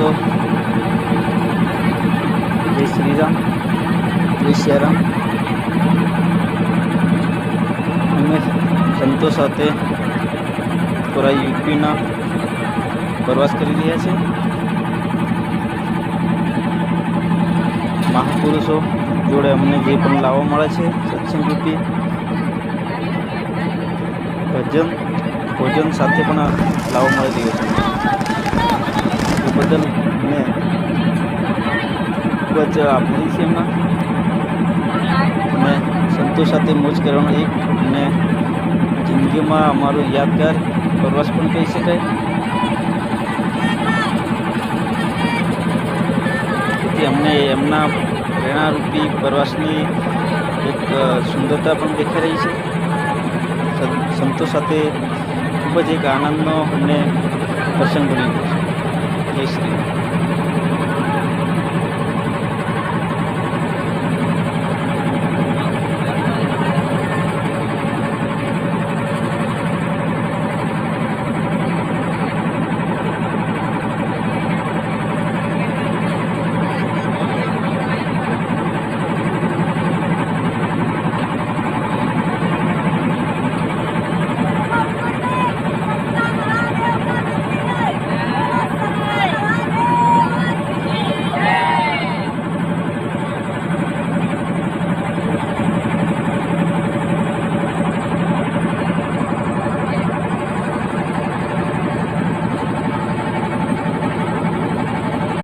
દોસ્તો જય શ્રી રામ જય અમે સંતો સાથે થોડા યુપીના પ્રવાસ કરી રહ્યા છે મહાપુરુષો જોડે અમને જે પણ લાવવા મળે છે, સત્સંગ રૂપી ભજન, ભોજન સાથે પણ લાવવા મળી રહ્યો છે. બદલ મેં ખૂબ જ આભારી છે એમના અને સંતો સાથે મોજ કરવાનો એક અને જિંદગીમાં અમારો યાદગાર પ્રવાસ પણ કહી શકાય. તેથી અમને એમના પ્રેરણારૂપી પ્રવાસની એક સુંદરતા પણ દેખાઈ રહી છે. સંતોષ સંતો સાથે ખૂબ જ એક આનંદનો અમને પ્રસંગ બની ગયો છે.